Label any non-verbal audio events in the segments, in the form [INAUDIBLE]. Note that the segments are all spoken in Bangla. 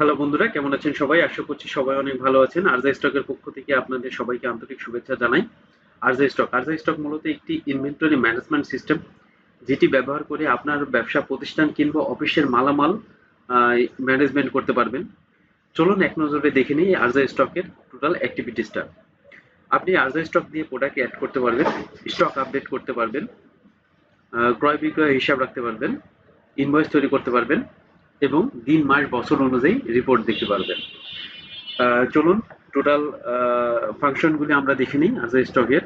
হ্যালো বন্ধুরা, কেমন আছেন সবাই? আশা করছি সবাই অনেক ভালো আছেন। আরজা স্টকের পক্ষ থেকে আপনাদের সবাইকে আন্তরিক শুভেচ্ছা জানাই। আরজা স্টক আরজা স্টক মূলত একটি ইনভেন্টরি ম্যানেজমেন্ট সিস্টেম যেটি ব্যবহার করে আপনার ব্যবসা, প্রতিষ্ঠান কিংবা অফিসের মালামাল ম্যানেজমেন্ট করতে পারবেন। চলুন এক নজরে দেখে নিই আরজা স্টকের টোটাল অ্যাক্টিভিটিসটা আপনি আরজা স্টক দিয়ে প্রোডাক্ট অ্যাড করতে পারবেন স্টক আপডেট করতে পারবেন ক্রয় বিক্রয় হিসাব রাখতে পারবেন ইনভয়েস তৈরি করতে পারবেন। এবং দিন, মাস, বছর অনুযায়ী রিপোর্ট দেখতে পারবেন। চলুন টোটাল ফাংশনগুলি আমরা দেখে নিই আজ স্টকের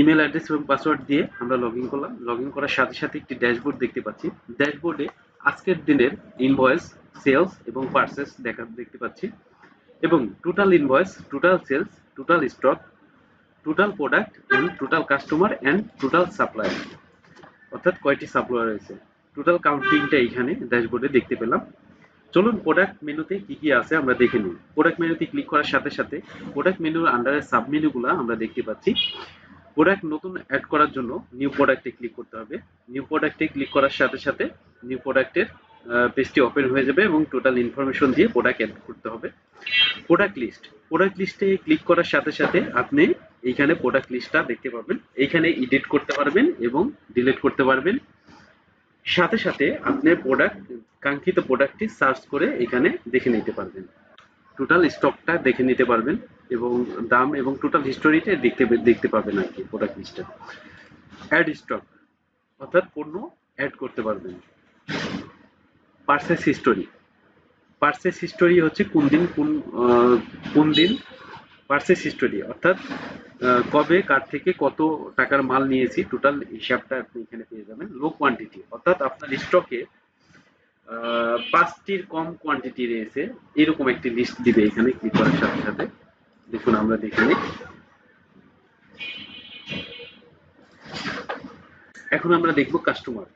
ইমেল অ্যাড্রেস এবং পাসওয়ার্ড দিয়ে আমরা লগ ইন করলাম। লগ ইন করার সাথে সাথে একটি ড্যাশবোর্ড দেখতে পাচ্ছি। ড্যাশবোর্ডে আজকের দিনের ইনভয়েস সেলস এবং পার্সেস দেখা, দেখতে পাচ্ছি। এবং total invoice total sales total stock total product and total customer and total supplier অর্থাৎ কয়টি সাপ্লায়ার রয়েছে? টোটাল কাউন্টিংটা এখানে ড্যাশবোর্ডে দেখতে পেলাম। চলুন প্রোডাক্ট মেনুতে কি কি আছে আমরা দেখে নিই। প্রোডাক্ট মেনুতে ক্লিক করার সাথে সাথে প্রোডাক্ট মেনুর আন্ডারে সাব মেনুগুলো আমরা দেখতে পাচ্ছি। প্রোডাক্ট নতুন অ্যাড করার জন্য নিউ প্রোডাক্টে ক্লিক করতে হবে। নিউ প্রোডাক্টে ক্লিক করার সাথে সাথে নিউ প্রোডাক্টের পেজটি ওপেন হয়ে যাবে এবং টোটাল ইনফরমেশন দিয়ে প্রোডাক্ট অ্যাড করতে হবে। প্রোডাক্ট লিস্ট প্রোডাক্ট লিস্টে ক্লিক করার সাথে সাথে আপনি এইখানে প্রোডাক্ট লিস্টটা দেখতে পাবেন। এইখানে এডিট করতে পারবেন এবং ডিলিট করতে পারবেন। সাথে সাথে আপনি প্রোডাক্ট কাঙ্ক্ষিত প্রোডাক্টটি সার্চ করে এখানে দেখে নিতে পারবেন। টোটাল স্টকটা দেখে নিতে পারবেন এবং দাম এবং টোটাল হিস্টোরিটা দেখতে দেখতে পাবেন আর কি প্রোডাক্ট লিস্টে অ্যাড স্টক অর্থাৎ পণ্য অ্যাড করতে পারবেন। পার্সেস হিস্টোরি পার্সেস হিস্টোরি হচ্ছে কোন দিন, কোন কোন দিন পার্সেস হিস্টোরি অর্থাৎ কবে, কার থেকে কত টাকার মাল নিয়েছি টোটাল হিসাবটা আপনি এখানে পেয়ে যাবেন লো কোয়ান্টিটি অর্থাৎ আপনার স্টকে পাঁচটির কম কোয়ান্টিটি রয়েছে, এরকম একটি লিস্ট দিবে এখানে ক্লিক করার সাথে সাথে। দেখুন, আমরা দেখে নিই। এখন আমরা দেখব কাস্টমার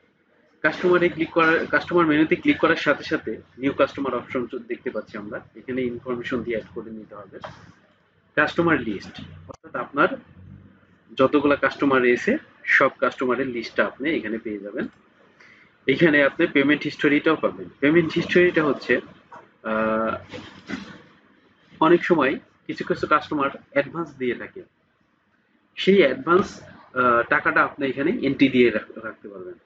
কাস্টমারে ক্লিক করার কাস্টমার মেনুতে ক্লিক করার সাথে সাথে নিউ কাস্টমার অপশন দেখতে পাচ্ছি আমরা। এখানে ইনফরমেশন দিয়ে অ্যাড করে নিতে হবে। কাস্টমার লিস্ট আপনার যতগুলা কাস্টমার রয়েছে, সব কাস্টমারের লিস্টটা আপনি এখানে পেয়ে যাবেন। এখানে আপনি পেমেন্ট হিস্টোরিটাও পাবেন। পেমেন্ট হিস্টোরিটা হচ্ছে অনেক সময় কিছু কিছু কাস্টমার অ্যাডভান্স দিয়ে থাকে। সেই অ্যাডভান্স টাকাটা আপনি এখানে এন্ট্রি দিয়ে রাখতে পারবেন।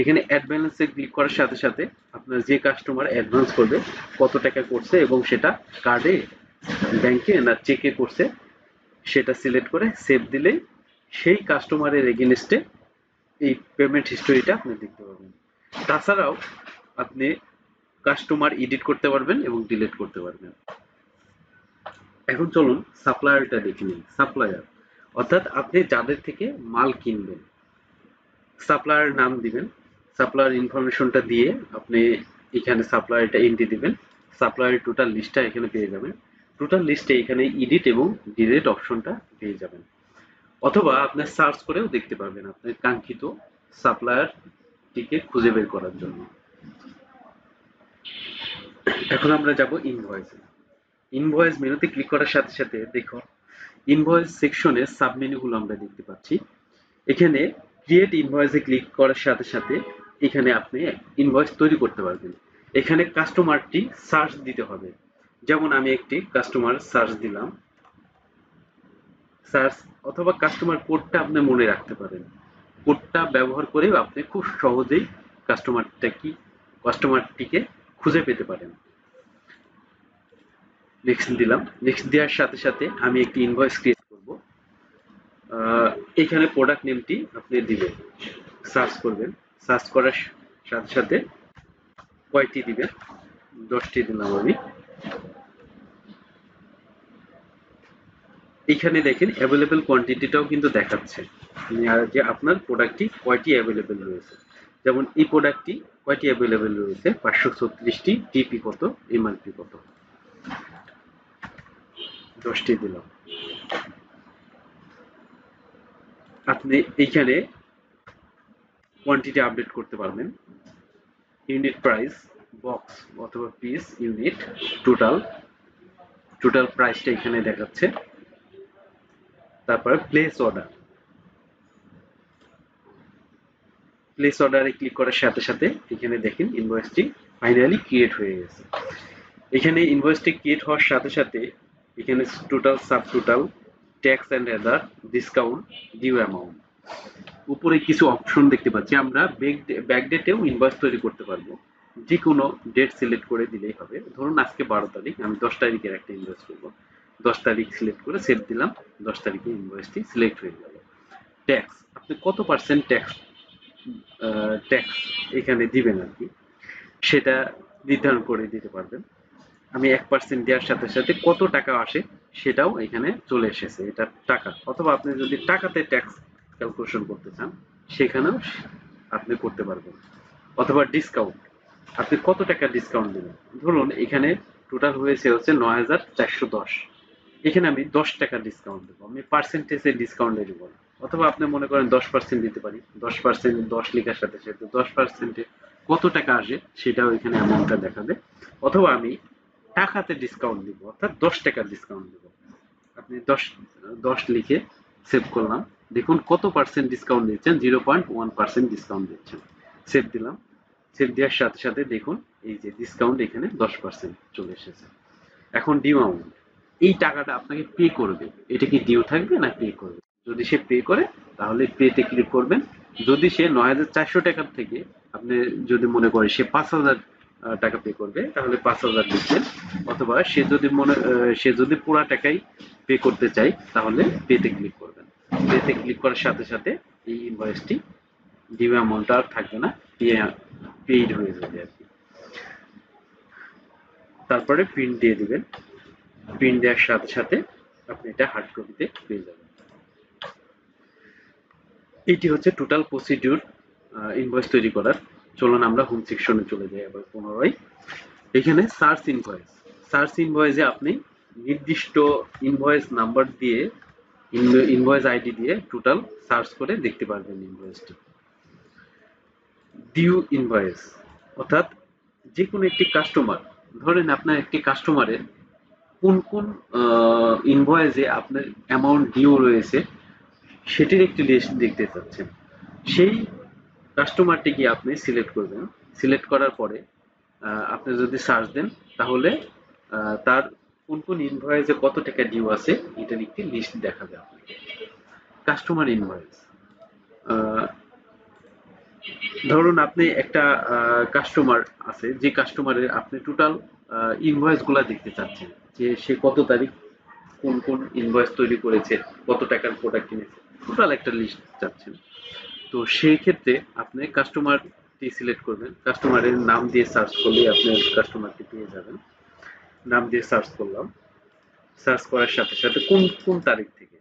এখানে অ্যাড ব্যালেন্সে ক্লিক করার সাথে সাথে আপনার যে কাস্টমার অ্যাডভান্স করবে, কত টাকা করছে এবং সেটা কার্ডে ব্যাংকে না চেকে করছে সেটা সিলেক্ট করে সেভ দিলেই সেই কাস্টমারের এগেনস্টে এই পেমেন্ট হিস্টোরিটা আপনি দেখতে পাবেন তাছাড়াও আপনি কাস্টমার এডিট করতে পারবেন এবং ডিলিট করতে পারবেন। এখন চলুন সাপ্লায়ারটা দেখে নিন সাপ্লায়ার অর্থাৎ আপনি যাদের থেকে মাল কিনবেন সাপ্লায়ার নাম দিবেন সাপ্লায়ার ইনফরমেশনটা দিয়ে আপনি এখানে সাপ্লায়ারটা এন্ট্রি দিবেন সাপ্লায়ার টোটাল লিস্টটা এখানে পেয়ে যাবেন। টোটাল লিস্টে এখানে এডিট এবং ডিলিট অপশনটা পেয়ে যাবেন। অথবা আপনি সার্চ করেও দেখতে পারবেন আপনার কাঙ্ক্ষিত সাপ্লায়ারটিকে খুঁজে বের করার জন্য। এখন আমরা যাব ইনভয়েসে ইনভয়েস মেনুতে ক্লিক করার সাথে সাথে দেখো ইনভয়েস সেকশনে সাব মেনুগুলো আমরা দেখতে পাচ্ছি। এখানে ক্রিয়েট ইনভয়েসে ক্লিক করার সাথে সাথে এখানে আপনি ইনভয়েস তৈরি করতে পারবেন। এখানে কাস্টমারটি সার্চ দিতে হবে। যেমন আমি একটি কাস্টমার সার্চ দিলাম। সার্চ অথবা কাস্টমার কোডটা আপনি মনে রাখতে পারেন। কোডটা ব্যবহার করে আপনি খুব সহজেই কাস্টমারটা কি কাস্টমারটিকে খুঁজে পেতে পারেন। নেক্সট দিলাম। নেক্সট দেওয়ার সাথে সাথে আমি একটি ইনভয়েস ক্রিয়েট করব। এখানে প্রোডাক্ট নেমটি আপনি দিবেন। সার্চ করবেন। সার্চ করার সাথে সাথে কয়টি দিবেন? দশটি দিলাম আমি। এখানে দেখেন অ্যাভেলেবেল কোয়ান্টিটিটাও কিন্তু দেখাচ্ছে। মানে আর যে আপনার প্রোডাক্টটি কয়টি অ্যাভেলেবেল রয়েছে। যেমন এই প্রোডাক্টটি কয়টি অ্যাভেলেবেল রয়েছে? পাঁচশো ছত্রিশটি টিপি কত? এমআরপি কত? দশটি দিলাম। আপনি এইখানে কোয়ান্টিটি আপডেট করতে পারবেন। ইউনিট প্রাইস বক্স অথবা পিস ইউনিট টোটাল টোটাল প্রাইসটা এখানে দেখাচ্ছে। তারপরে প্লেস অর্ডার প্লেস অর্ডারে ক্লিক করার সাথে সাথে এখানে দেখেন ইনভয়েসটি ফাইনালি ক্রিয়েট হয়ে গেছে। এখানে ইনভয়েসটি ক্রিয়েট হওয়ার সাথে সাথে এখানে total sub total tax and other discount due amount উপরে কিছু অপশন দেখতে পাচ্ছি। আমরা ব্যাক ডেটেও ইনভয়েস তৈরি করতে পারব। যে কোনো ডেট সিলেক্ট করে দিলেই হবে। ধরুন আজকে বারো তারিখ, আমি দশ তারিখের একটা ইনভয়েস করব। দশ তারিখ সিলেক্ট করে সেভ দিলাম, দশ তারিখে ইনভয়েসটি সিলেক্ট হয়ে গেল। ট্যাক্স আপনি কত পার্সেন্ট ট্যাক্স ট্যাক্স এখানে দিবেন আর কি? সেটা নির্ধারণ করে দিতে পারবেন। আমি এক পার্সেন্ট দেওয়ার সাথে সাথে কত টাকা আসে সেটাও এখানে চলে এসেছে, এটা টাকা। অথবা আপনি যদি টাকাতে ট্যাক্স ক্যালকুলেশন করতে চান, সেখানেও আপনি করতে পারবেন। অথবা ডিসকাউন্ট আপনি কত টাকা ডিসকাউন্ট দেবেন? ধরুন এখানে টোটাল হয়েছে হচ্ছে নয় হাজার চারশো দশ। এখানে আমি দশ টাকা ডিসকাউন্ট দেবো। আমি পার্সেন্টেজের ডিসকাউন্ট দেবো অথবা আপনি মনে করেন দশ পার্সেন্ট দিতে পারি। দশ পার্সেন্ট দশ লেখার সাথে সাথে দশ পার্সেন্টে কত টাকা আসে সেটাও এখানে অ্যামাউন্টটা দেখাবে। অথবা আমি টাকাতে ডিসকাউন্ট দিব, অর্থাৎ দশ টাকার ডিসকাউন্ট দিব। আপনি দশ দশ লিখে সেভ করলাম। দেখুন কত পার্সেন্ট ডিসকাউন্ট দিচ্ছেন zero point one percent discount দিচ্ছেন। সেভ দিলাম। সেভ দেওয়ার সাথে সাথে দেখুন এই যে ডিসকাউন্ট এখানে দশ পার্সেন্ট চলে এসেছে। এখন ডিউ অ্যামাউন্ট এই টাকাটা আপনাকে পে করবে। এটা কি ডিউ থাকবে না পে করবে? যদি সে পে করে, তাহলে পেতে ক্লিক করবেন। যদি সে নয় হাজার চারশো টাকার থেকে আপনি যদি মনে করে সে পাঁচ হাজার টাকা পে করবে, তাহলে পাঁচ হাজার লিখবেন। অথবা সে যদি মনে সে যদি পুরা টাকাই পে করতে চাই তাহলে পেতে ক্লিক করবেন। পেতে ক্লিক করার সাথে সাথে এই ইনভয়েসটি ডিউ অ্যামাউন্ট আর থাকবে না পেইড হয়ে যাবে আর কি। তারপরে প্রিন্ট দিয়ে দিবেন। প্রিন্ট দেওয়ার সাথে সাথে আপনি এটা হার্ড কপিতে পেয়ে যাবেন। এটি হচ্ছে টোটাল প্রসিডিউর ইনভয়েস তৈরি করার। চলুন আমরা হোম সেকশনে চলে যাই আবার পুনরায়। এখানে সার্চ ইনভয়েস সার্চ ইনভয়েসে আপনি নির্দিষ্ট ইনভয়েস নাম্বার দিয়ে ইনভয়েস আইডি দিয়ে টোটাল সার্চ করে দেখতে পারবেন ইনভয়েসটি ডিউ ইনভয়েস অর্থাৎ যে কোনো একটি কাস্টমার ধরেন আপনার একটি কাস্টমারের কোন কোন ইনভয়েসে আপনার অ্যামাউন্ট ডিউ রয়েছে, সেটির একটি লিস্ট দেখতে চাচ্ছেন। সেই কাস্টমারটি কাস্টমারটিকে আপনি সিলেক্ট করবেন? সিলেক্ট করার পরে আপনি যদি সার্চ দেন, তাহলে তার কোন কোন ইনভয়েসে কত টাকা ডিউ আছে, এটার একটি লিস্ট দেখাবে আপনাকে। কাস্টমার ইনভয়েস ধরুন আপনি একটা কাস্টমার আছে, যে কাস্টমারের আপনি টোটাল ইনভয়েসগুলা দেখতে চাচ্ছেন যে সে কত তারিখ কোন কোন ইনভয়েস তৈরি করেছে, কত টাকার প্রোডাক্ট কিনেছে। টোটাল একটা লিস্ট চাচ্ছেন তো সেই ক্ষেত্রে আপনি কাস্টমারটি সিলেক্ট করবেন। কাস্টমারের নাম দিয়ে সার্চ করলে আপনি কাস্টমারটি পেয়ে যাবেন। নাম দিয়ে সার্চ করলাম। সার্চ করার সাথে সাথে কোন কোন তারিখ থেকে?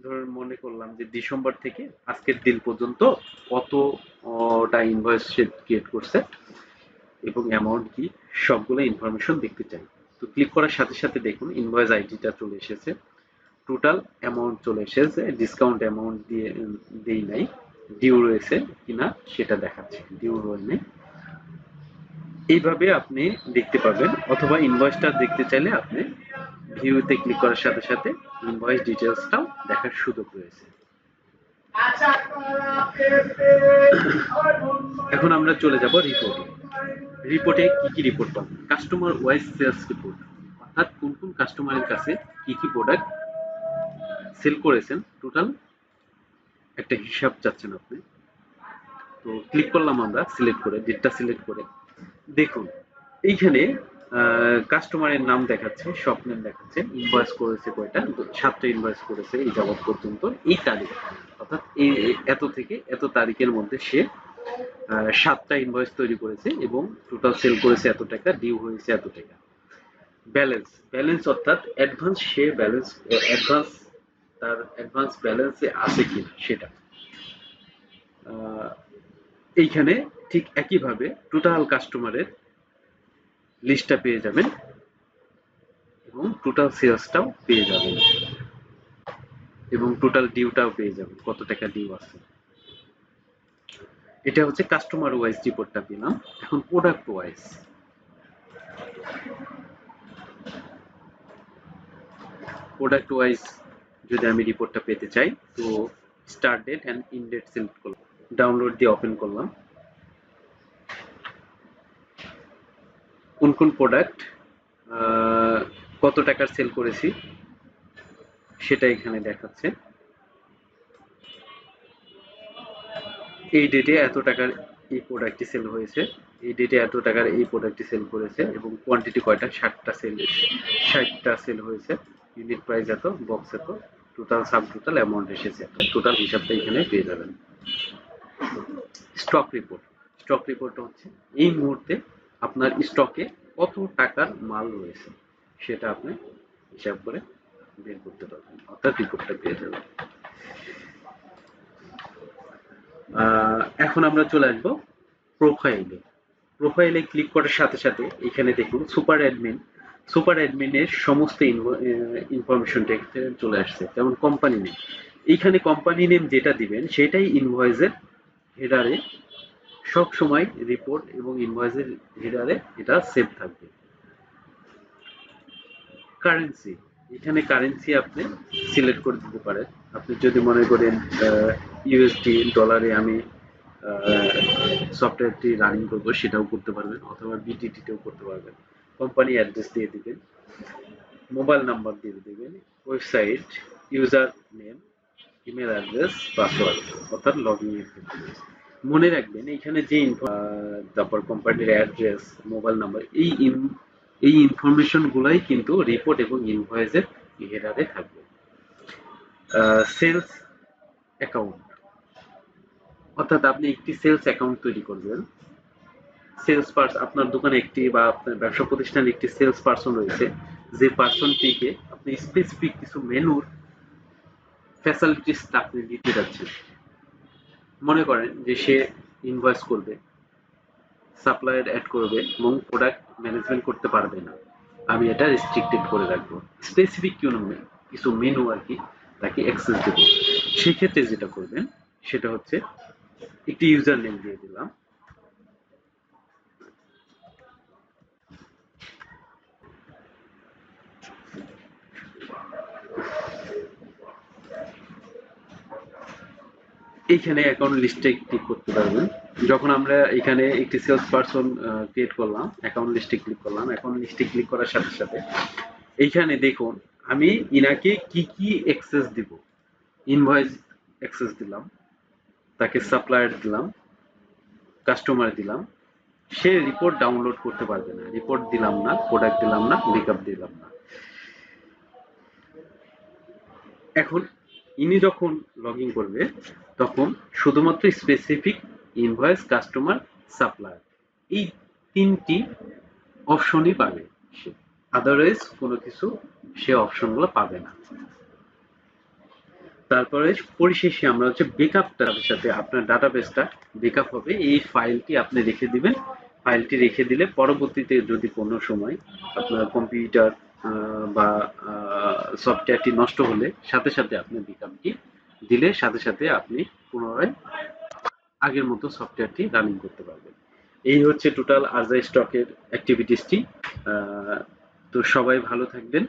ধরুন মনে করলাম যে ডিসেম্বর থেকে আজকের দিন পর্যন্ত কতটা ইনভয়েস সে ক্রিয়েট করছে এবং অ্যামাউন্ট কি? সবগুলো ইনফরমেশন দেখতে চাই। তো ক্লিক করার সাথে সাথে দেখুন ইনভয়েস আইডিটা চলে এসেছে। টোটাল অ্যামাউন্ট চলে এসেছে ডিসকাউন্ট অ্যামাউন্ট দিয়ে দেই নাই। ডিউ রয়েছে কিনা সেটা দেখাচ্ছে। ডিউ রয়ে নেই। এইভাবে আপনি দেখতে পাবেন অথবা ইনভয়েসটা দেখতে চাইলে আপনি ভিউতে ক্লিক করার সাথে সাথে ইনভয়েস ডিটেলসটাও দেখার সুযোগ রয়েছে। [COUGHS] এখন আমরা চলে যাব রিপোর্টে রিপোর্টে কি কি রিপোর্ট পাবেন কাস্টমার ওয়াইজ সেলস রিপোর্ট অর্থাৎ কোন কোন কাস্টমারের কাছে কি কি প্রোডাক্ট সেল করেছেন? টোটাল একটা হিসাব চাচ্ছেন আপনি। তো ক্লিক করলাম আমরা সিলেক্ট করে ডেটটা সিলেক্ট করে। দেখুন, এইখানে কাস্টমারের নাম দেখাচ্ছে শপ নেম দেখাচ্ছে ইনভয়েস করেছে কয়টা? সাতটা ইনভয়েস করেছে এই যাবৎ পর্যন্ত। এই তারিখ, অর্থাৎ এত থেকে এত তারিখের মধ্যে সে সাতটা ইনভয়েস তৈরি করেছে এবং টোটাল সেল করেছে এত টাকা ডিউ হয়েছে এত টাকা। ব্যালেন্স ব্যালেন্স অর্থাৎ অ্যাডভান্স সে ব্যালেন্স অ্যাডভান্স তার অ্যাডভান্স ব্যালেন্সে আছে কিনা সেটা। এইখানে ঠিক একইভাবে টোটাল কাস্টমারের লিস্টটা পেয়ে যাবেন এবং টোটাল সেলসটাও পেয়ে যাবেন। এবং টোটাল ডিউটাও পেয়ে যাবেন। কত টাকা ডিউ আছে? এটা হচ্ছে কাস্টমার ওয়াইজ রিপোর্টটা পেলাম, এখন প্রোডাক্ট ওয়াইজ প্রোডাক্ট ওয়াইজ যদি আমি রিপোর্টটা পেতে চাই, তো start date and end date select করলাম। ডাউনলোড দিয়ে ওপেন করলাম। কোন কোন প্রোডাক্ট কত টাকার সেল করেছি, সেটা এখানে দেখাচ্ছে। এই ডেটে এত টাকার এই প্রোডাক্টটি সেল হয়েছে। এই ডেটে এত টাকার এই প্রোডাক্টটি সেল করেছে এবং কোয়ান্টিটি কয়টা? ষাটটা সেল ষাটটা সেল হয়েছে। ইউনিট প্রাইস এত বক্স এত টোটাল সাব টোটাল অ্যামাউন্ট এসেছে টোটাল হিসাবটা এখানে পেয়ে যাবেন। স্টক রিপোর্ট স্টক রিপোর্ট হচ্ছে, এই মুহূর্তে আপনার স্টকে কত টাকার মাল রয়েছে? সেটা আপনি হিসাব করে বের করতে পারবেন। অর্থাৎ রিপোর্টটা পেয়ে যাবেন। এখন আমরা চলে আসব প্রোফাইলে প্রোফাইলে ক্লিক করার সাথে সাথে এখানে দেখুন সুপার অ্যাডমিন সুপার অ্যাডমিনের সমস্ত ইনফরমেশন চলে আসছে, যেমন কোম্পানি নেম এইখানে কোম্পানি নেম যেটা দিবেন, সেটাই ইনভয়েসের হেডারে সব সময় রিপোর্ট এবং ইনভয়েসের হেডারে এটা সেভ থাকবে। কারেন্সি এখানে কারেন্সি আপনি সিলেক্ট করে দিতে পারেন। আপনি যদি মনে করেন ইউএসডি ডলারে আমি সফটওয়্যারটি রানিং করব, সেটাও করতে পারবেন, অথবা বিটিটিতেও করতে পারবেন। কোম্পানি অ্যাড্রেস দিয়ে দেবেন মোবাইল নাম্বার দিয়ে দেবেন website user name email address password অর্থাৎ লগ ইন মনে রাখবেন এখানে যে তারপর কোম্পানির অ্যাড্রেস মোবাইল নাম্বার এই এই ইনফরমেশন গুলাই কিন্তু রিপোর্ট এবং ইনভয়েসের হেডারে থাকবে। সেলস অ্যাকাউন্ট অর্থাৎ আপনি একটি সেলস অ্যাকাউন্ট তৈরি করবেন। সেলস পার্স আপনার দোকানে একটি বা আপনার ব্যবসা প্রতিষ্ঠানে একটি সেলস পার্সন রয়েছে। যে পার্সনটিকে আপনি স্পেসিফিক কিছু মেনুর ফ্যাসিলিটিস আপনি দিতে যাচ্ছেন। মনে করেন যে সে ইনভয়েস করবে সাপ্লায়ার অ্যাড করবে এবং প্রোডাক্ট ম্যানেজমেন্ট করতে পারবে না। আমি এটা রেস্ট্রিক্টেড করে রাখব। স্পেসিফিক কোনো কিছু মেনু আর কি, তাকে অ্যাক্সেস দেবো। সেক্ষেত্রে যেটা করবেন, সেটা হচ্ছে একটি ইউজার নেম দিয়ে দিলাম। এইখানে অ্যাকাউন্ট লিস্টে ক্লিক করতে পারবেন। যখন আমরা এখানে একটি সেলস পারসন ক্রিয়েট করলাম অ্যাকাউন্ট লিস্টে ক্লিক করলাম অ্যাকাউন্ট লিস্টে ক্লিক করার সাথে সাথে এইখানে দেখুন, আমি ইনাকে কি কি অ্যাক্সেস দিব? ইনভয়েস অ্যাক্সেস দিলাম। তাকে সাপ্লায়ার দিলাম কাস্টমার দিলাম। সে রিপোর্ট ডাউনলোড করতে পারবে না। রিপোর্ট দিলাম না প্রোডাক্ট দিলাম না মেকআপ দিলাম না। এখন ইনি যখন লগ ইন করবে, তখন শুধুমাত্র স্পেসিফিক ইনভয়েস কাস্টমার সাপ্লায়ার এই তিনটি অপশনই পাবে সে। আদারওয়াইজ কোনো কিছু সে অপশনগুলো পাবে না। তারপরে পরিশেষে আমরা হচ্ছে বেকআপটার সাথে, আপনার ডাটাবেসটা বেকআপ হবে। এই ফাইলটি আপনি রেখে দিবেন। ফাইলটি রেখে দিলে পরবর্তীতে যদি কোনো সময় আপনার কম্পিউটার বা সফটওয়্যারটি নষ্ট হলে সাথে সাথে আপনি বেকআপটি দিলে সাথে সাথে আপনি পুনরায় আগের মতো সফটওয়্যারটি রানিং করতে পারবেন। এই হচ্ছে টোটাল আরজা স্টকের অ্যাক্টিভিটিসটি তো সবাই ভালো থাকবেন।